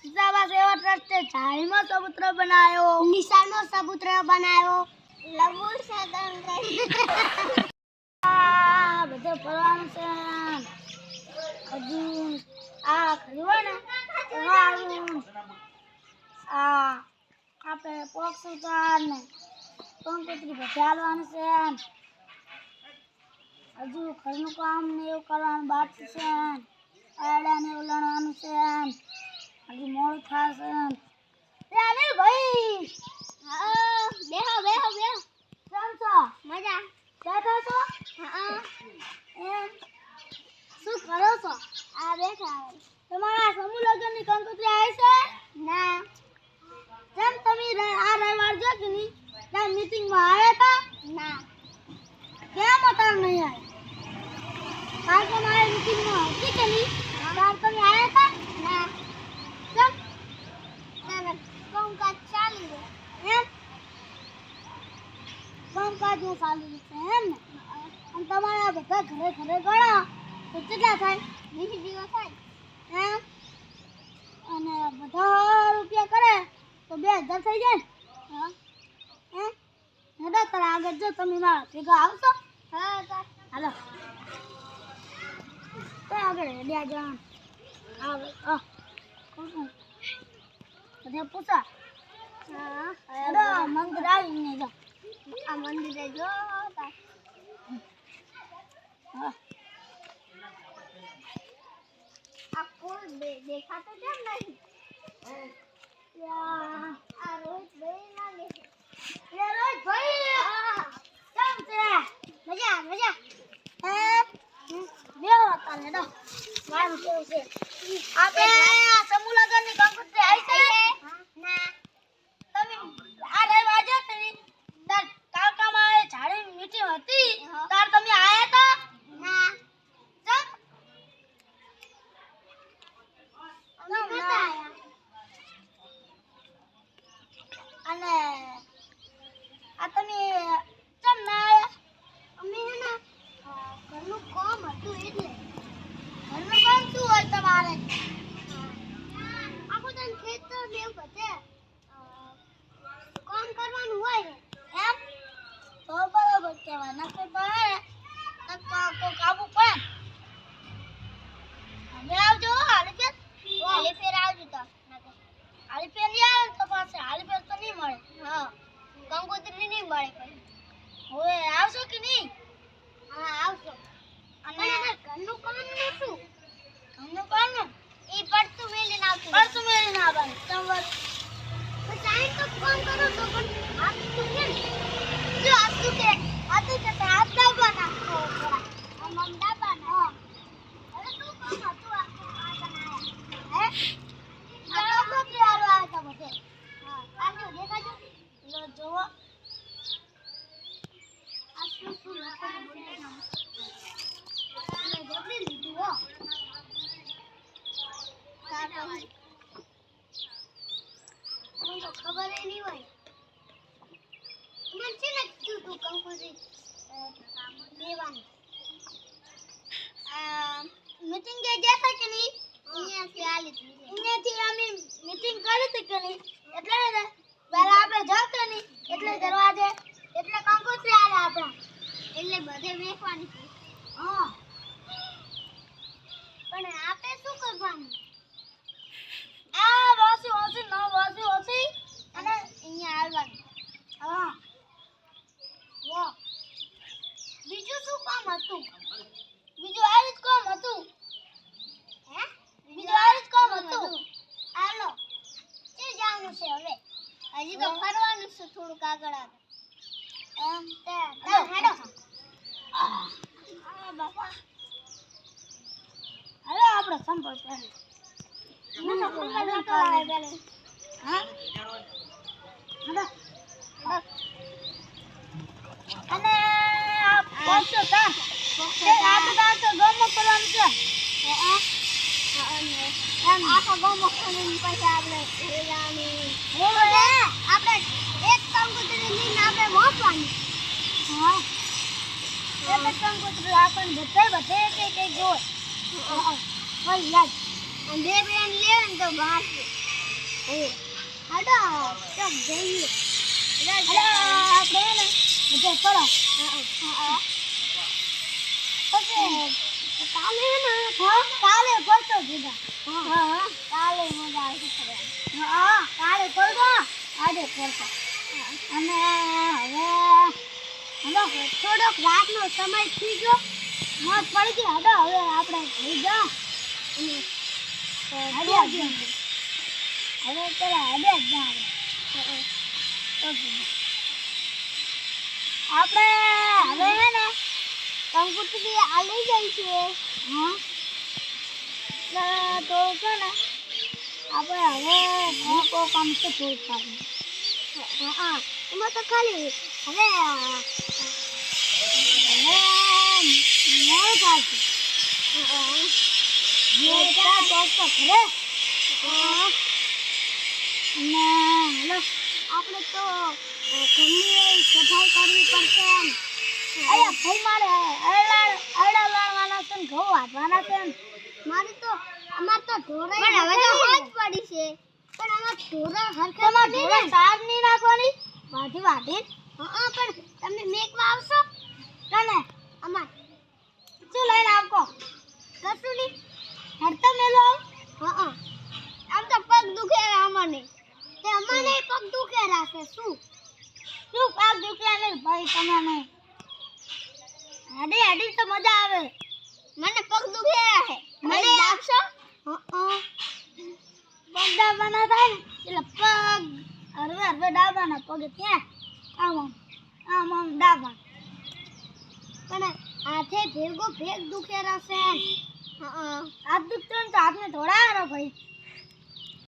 સીતાબાસ એવો ટ્રસ્ટ છે સબૂતરો બનાવ્યો. નિશાનો સબૂતરો બનાવ્યો. લઘુ આ બધે ફરવાનું છે. હજુ આ ખરીવો ને વાળું આ આપણે પોક્ષ ઉતાર ને કંકોત્રી બધે હાલવાનું છે. હજુ ઘરનું કામ ને એવું કરવાનું બાકી છે. આડા ને લણવાનું છે. હજુ મોડું થશે એ ભાઈ! હા બેહો બેહો બેહો. કેમ છો? મજા. બેઠો છો? હા. એમ. શું કરો છો? આ બેઠા તમારા સમૂહ લગ્નની કંકોત્રી આવી છે? ના. કેમ તમે આ રવિવાર જો કે નહીં ત્યાં મીટિંગમાં આવ્યા હતા? ના. કેમ હતા નહીં આવ્યા? કાલ કે મારે મીટિંગમાં હતી કે નહીં તમે આવ્યા હતા ના કેમ ના ના કામકાજ ચાલી રહ્યું એમ કામકાજનું ચાલી છે એમ ને? અને તમારા બધા ઘરે ઘરે ગણો તો કેટલા થાય? વીસ દિવસ થાય. એમ? અને બધા રૂપિયા કરે તો બે હજાર થઈ જાય. હા. હે હેડો તારે આગળ જો, તમે મારા ભેગા આવશો. હા હાલો. તો આગળ હેડ્યા જવાનું. આવે. આ બધા પૂછા. હા. હેડો નહીં જો. આ મંદિરે જો તાર. હા આ પુલ દેખાતો કેમ નહીં આ રોહિતભાઈ ના દેખાય. એ રોહિતભાઈ! કેમ છે? મજા મજા હે? હમ, બેહો તાલે મારું કેવું છે? આપણે આ સમૂહ લગ્નની કંકોત્રી આવી છે? તમે આ રવિવાર જો તમે તાર કાકામાં એ ઝાડીની meeting હતી તાર તમે આયા તા ના ચમ અમે નતા આયા અને આ તમે ચમ ના આયા અમે હે ને અ, ઘરનું કામ હતું એટલે. ઘરનું કામ શું હોય તમારે? આખું તને ખેતર ને એવું બધે. કામ કરવાનું હોય. એમ? તો બરોબર કહેવાય. નકર નકર કોક આવવું પડે. હવે આવજો હો, હાલી ફેર. હાલી ફેર આવજો તો. હાલીફેર હાલી ફેર નહીં આવે તો પાસે હાલી ફેર તો નહીં મળે. હા. કંકોત્રી નહીં મળે પછી હવે આવશો કે નહીં હા આવશો અને ઘરનું કામનું શું ઘરનું કામનું એ પડતું મેલીને આવતું પડતું મેલીને આવવાનું તમારે તો ટાઈમ તો ફોન કરો છો પણ હાથ તો કે જો હાથ તો કે હાથ તો કે હાથ દાબવાના થોડા આમ આમ દાબવાના હા હવે શું કામ હતું આ આ બનાયા હે આ લોકો પ્યારો આવ્યા હતા બધે હા કાજો દેખાજો લો જોવો આ શું શું લખેલું છે એમાં? મેં જબરી લીધું હો સારા હોય મને તો ખબર નહીં હોય. મને છે ને કીધું તું કંકુજી અ, મિટિંગ મીટિંગ જે જતા કે નહીં? અહીંયાથી આલી અહીંયાથી અમે મીટિંગ કરી હતી કે નહીં એટલે ને પહેલા આપણે જાવ કે નહીં એટલે દરવાજે એટલે કંકોત્રી આલે આપણા એટલે બધે વેચવાની છે હા પણ આપે શું કરવાનું આ વાસી વાસી ન વાસી વાસી અને અહીંયા આવવાનું હા વાહ બીજું શું કામ હતું બીજું આ જ કામ હતું હે બીજું આ જ કામ હતું હાલો તે જવાનું છે હવે હજી તો ફરવાનું છે થોડુંક આગળ આગળ એમ તે હેડો આ બાપા હવે આપણે લાવે પેલે હા અને આ પોસો તા આ તો તો ગમો કરવાનું છે એમ આખો ગમો કરીને પછી આપણે આપણે આપણે હા. એક જ કંકોત્રી આપણને બધે બધે એક એક એક જોવે. યાદ. અને લેવે ને તો બહાર હાડો ચમ જઈએ. હાડો આપણે ને બધે પડો. કાલે ને? કાલે પડતો દીધા કાલે મજા આવશે. કાલે પડતો. આજે પડતો. અને હવે હલો થોડોક રાતનો સમય થઈ ગયો. મોત પડી ગઈ. હડો હવે આપણે થઈ ગયો હવે પેલા હડે જ આપણે હવે હે ને કંકુટી આ લઈ જાય છે હા તો છે ને આપણે હવે કામ તો થોડું કામ હા એમાં તો ખાલી હવે મોડ હલો આપણે તો ઘરની સફાઈ કરવી પડશે એમ અરે ભાઈ મારે અરડા લાવવાના છે ઘઉં વાટવાના છે ને મારે તો અમારે તો ઢોરાઈ હવે તો હોજ પડી છે. પણ આમાં ઢોરા હરખે તમાર ઢોરા સાર નહીં નાખવાની? વાઢી વાઢી. હા પણ તમે મેકવા આવશો? કને અમાર. શું લઈને આવકો? કશું નહીં. હરતો મેલો? હા આમ તો પગ દુખે અમને. તે અમને પગ દુખે રાખે શું? શું પગ દુખે નહીં ભાઈ તમને હાડી હાડી તો મજા આવે. મને પગ દુખે રાખે. મને આપશો? પગ દાબવાના થાય ને એટલે પગ હરવે હરવે દાબવાના પગ ત્યાં આમ આમ આમ આમ દાબા. પણ હાથે ભેગો ભેગ દુખે રહેશે. હાથ દુખતો ને તો હાથને થોડા હારો ભાઈ.